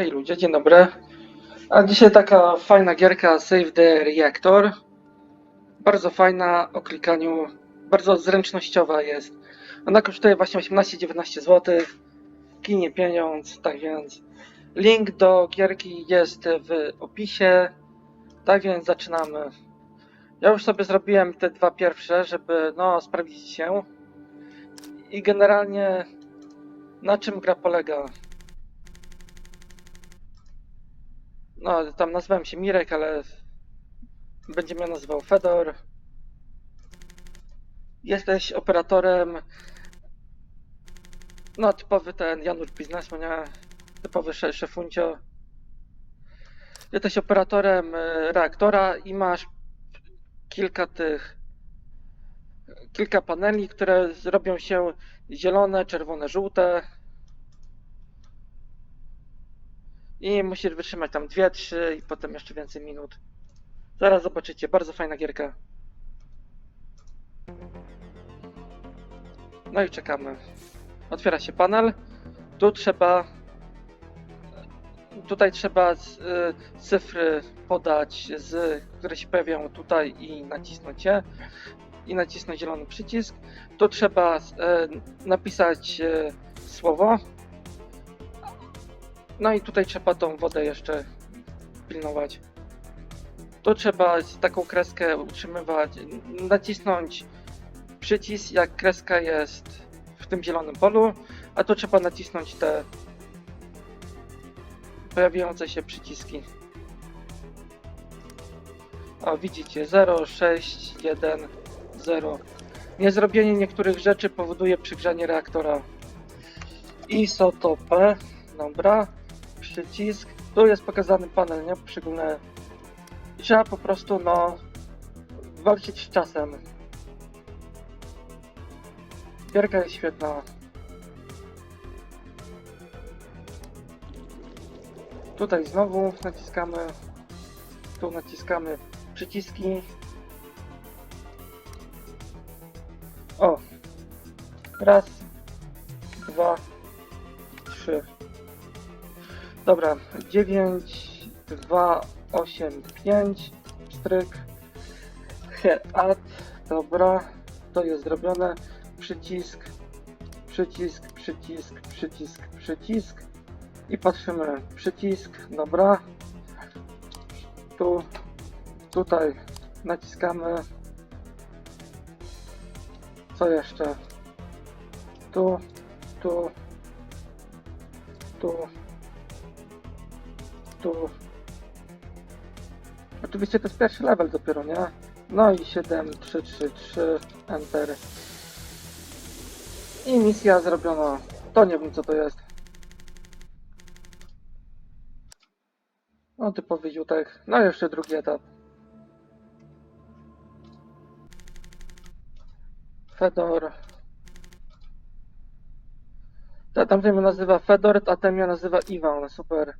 Hej ludzie, dzień dobry. A dzisiaj taka fajna gierka Save the Reactor. Bardzo fajna o klikaniu, bardzo zręcznościowa jest. Ona kosztuje właśnie 18-19 zł. Kinie pieniądz, tak więc link do gierki jest w opisie. Tak więc zaczynamy. Ja już sobie zrobiłem te dwa pierwsze, żeby no sprawdzić się. I generalnie na czym gra polega? No, tam nazywałem się Mirek, ale będzie mnie nazywał Fedor. Jesteś operatorem. No, typowy ten Janusz biznesmen, nie? Typowy sze- szefuncio. Jesteś operatorem e, reaktora i masz kilka tych. Kilka paneli, które zrobią się zielone, czerwone, żółte. I musisz wytrzymać tam 2, 3 i potem jeszcze więcej minut. Zaraz zobaczycie, bardzo fajna gierka. No i czekamy. Otwiera się panel. Tu trzeba. Tutaj trzeba z, y, cyfry podać, z, które się pojawiają tutaj i nacisnąć je. I nacisnąć zielony przycisk. Tu trzeba y, napisać y, słowo. No i tutaj trzeba tą wodę jeszcze pilnować. Tu trzeba taką kreskę utrzymywać, nacisnąć przycisk jak kreska jest w tym zielonym polu, a tu trzeba nacisnąć te pojawiające się przyciski. O, widzicie, 0, 6, 1, 0. Niezrobienie niektórych rzeczy powoduje przygrzanie reaktora. Isotopę, dobra przycisk. Tu jest pokazany panel, nie? Poszczególne. Trzeba po prostu, no, walczyć z czasem. Gierka jest świetna. Tutaj znowu naciskamy. Tu naciskamy przyciski. O! Raz, dwa, trzy. Dobra, 9, 2, 8, 5, stryk, head, dobra, to jest zrobione, przycisk, przycisk, przycisk, przycisk, przycisk. I patrzymy, przycisk, dobra, tu, tutaj naciskamy, co jeszcze, tu, tu, tu, Oczywiście to jest pierwszy level dopiero, nie? No i 7, 3, 3, 3, Enter. I misja zrobiona. To nie wiem co to jest. No typowy ziutek. No jeszcze drugi etap. Fedor. Ta- Tamten mnie nazywa Fedor, a ten mnie nazywa Iwan. Super.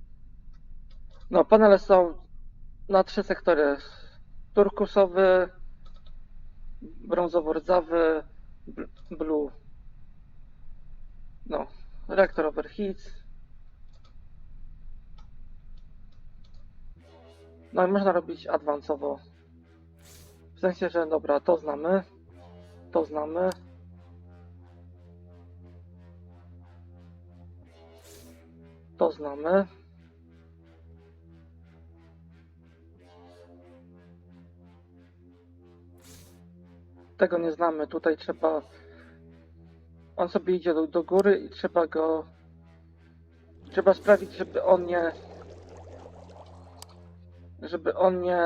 No, panele są na trzy sektory. Turkusowy, brązowo-rdzawy, bl- blue. No, reaktor overheats. No i można robić adwansowo. W sensie, że dobra, to znamy. To znamy. To znamy. Tego nie znamy. Tutaj trzeba. On sobie idzie do, do góry i trzeba go. Trzeba sprawić, żeby on nie. Żeby on nie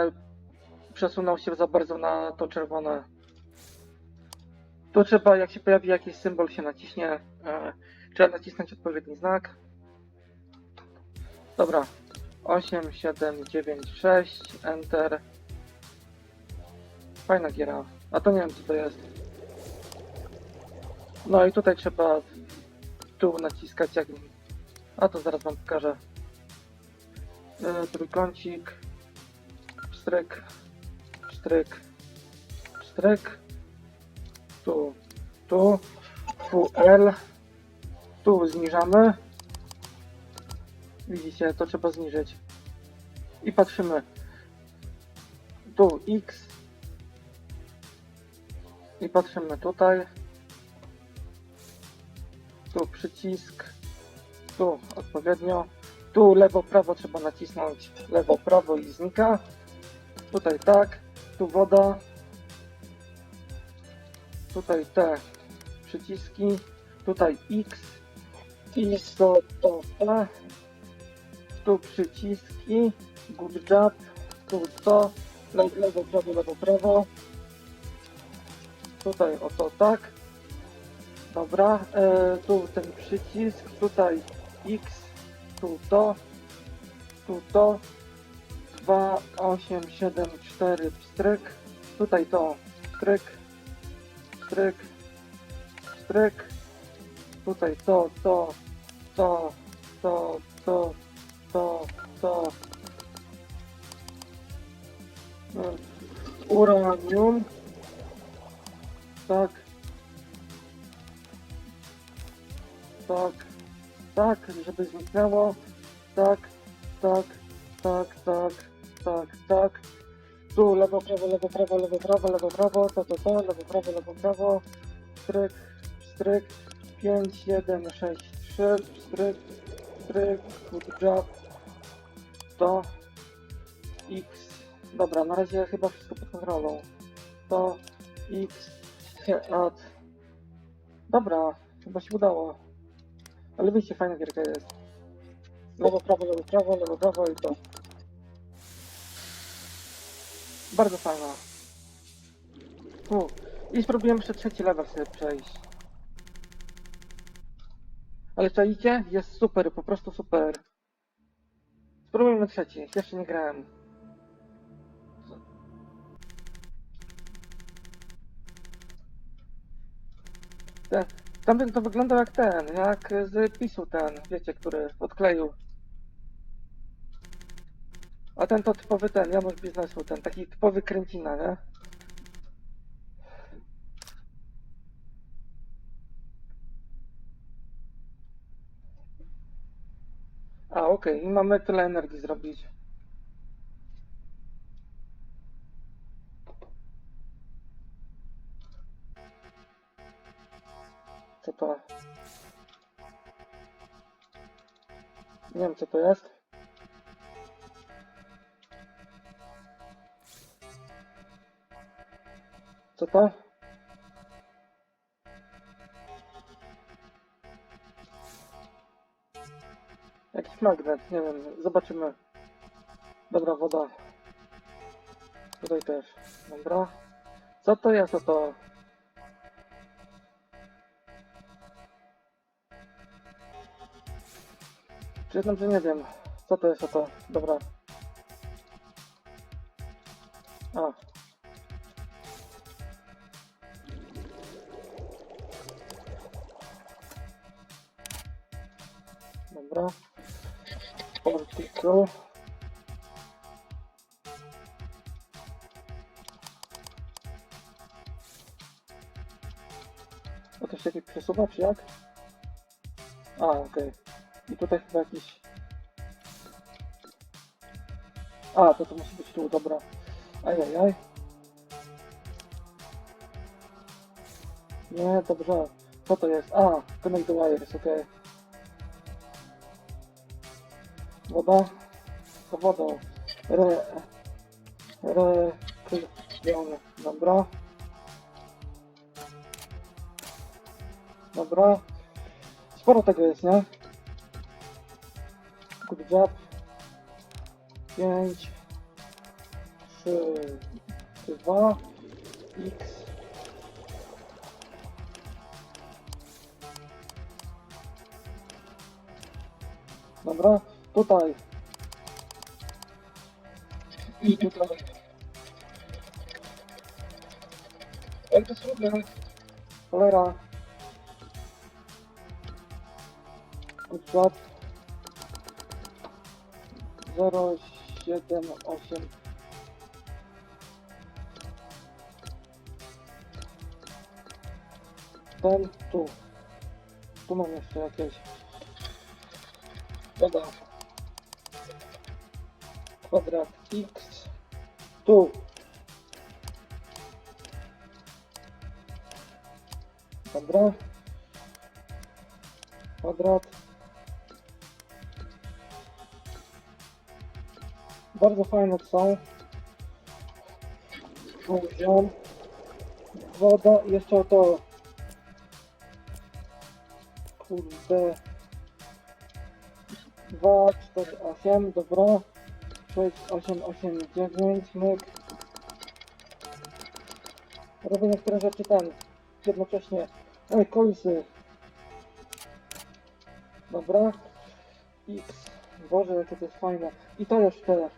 przesunął się za bardzo na to czerwone. Tu trzeba, jak się pojawi jakiś symbol, się naciśnie. E, trzeba nacisnąć odpowiedni znak. Dobra. 8, 7, 9, 6, Enter. Fajna giera. A to nie wiem co to jest. No i tutaj trzeba tu naciskać jak... A to zaraz wam pokażę. Trójkącik. Stryk. Stryk. Stryk. Tu. Tu. Tu L. Tu zniżamy. Widzicie, to trzeba zniżyć. I patrzymy. Tu X. I patrzymy tutaj. Tu przycisk. Tu odpowiednio. Tu lewo, prawo trzeba nacisnąć. Lewo, prawo i znika. Tutaj tak. Tu woda. Tutaj te przyciski. Tutaj X. I to. Tu przyciski. Good job. Tu to. Le- Lewo, prawo, lewo, prawo. Tutaj o to tak. Dobra. E, tu ten przycisk. Tutaj X. Tu to. Tu to. 2, 8, 7, 4, pstryk. Tutaj to. Pstryk. Pstryk. Pstryk. Tutaj to, to, to, to, to, to, to. Mm, Uranium. Tak. Tak. Tak, żeby zniknęło. Tak, tak, tak, tak, tak, tak. Tu lewo, prawo, lewo, prawo, lewo, prawo, lewo, prawo, to, to, to, lewo, prawo, lewo, prawo. Stryk, stryk. 5, 1, 6, 3, stryk, stryk, good job. To X. Dobra, na razie chyba wszystko pod kontrolą. To X, add. Dobra, chyba się udało. Ale wyjście fajna gierka jest. Lewo, prawo, lewo, prawo, lewo, prawo i to. Bardzo fajna. U. I spróbujemy jeszcze trzeci level sobie przejść. Ale czaicie? Jest super, po prostu super. Spróbujmy trzeci, jeszcze nie grałem. Ten, tamten to wyglądał jak ten, jak z PiSu ten, wiecie, który odkleił. A ten to typowy ten, Janusz Biznesu, ten taki typowy kręcina, nie? A, okej, i mamy tyle energii zrobić. To? Nie wiem co to jest. Co to? Jakiś magnet, nie wiem, zobaczymy. Dobra, woda. Tutaj też. Dobra. Co to jest, to? Przyznam, że nie wiem. Co to jest, co to? Dobra. A. Dobra. Artykuł. A to się jakiś przesuwa, czy jak? A, okej. I tutaj chyba jakiś... A, to to musi być tu, dobra. Ajajaj. Nie, dobrze. Co to jest? A, connect the wires, okej. Woda. To wodą. Re... Rekrypiony. Dobra. Dobra. Sporo tego jest, nie? Good job. 5 3 2 X Dobra, tutaj i tutaj. Jak to jest trudne? Cholera. Good 0, 7, 8. Ten tu. Tu mam jeszcze jakieś. Dobra. kwadrat x, tu dobra, kwadrat, bardzo fajne są, poziom, woda jeszcze to, kurde, 2, 4, 8, dobra. 6, 8, 8, 9, myk. Robię niektóre rzeczy ten, jednocześnie. Ej, kolsy. Dobra. X. Boże, jakie to jest fajne. I to jeszcze.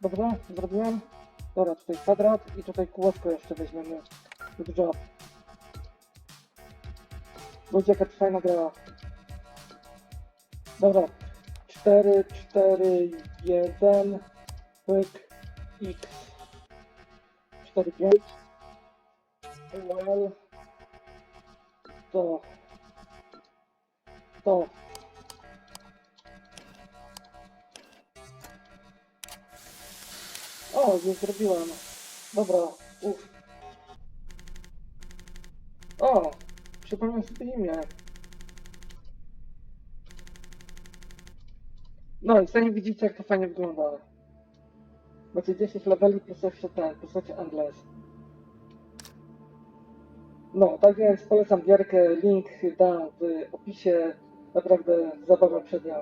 Dobra, zrobiłem. Dobra, tutaj kwadrat i tutaj kółeczko jeszcze weźmiemy. Good job. Ludzie, jaka fajna gra. Dobra. 4, 4, 1, pyk, x. 4, 5. Well. To. To. O, już zrobiłem. Dobra, uff. O, przypomniałem sobie imię. No i sami widzicie jak to fajnie wygląda. Macie 10 leveli plus jeszcze ten, plus macie Endless. No, tak więc polecam gierkę, link dam w opisie. Naprawdę zabawa przednia.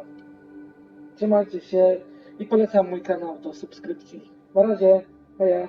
Trzymajcie się i polecam mój kanał do subskrypcji. Na razie, heja.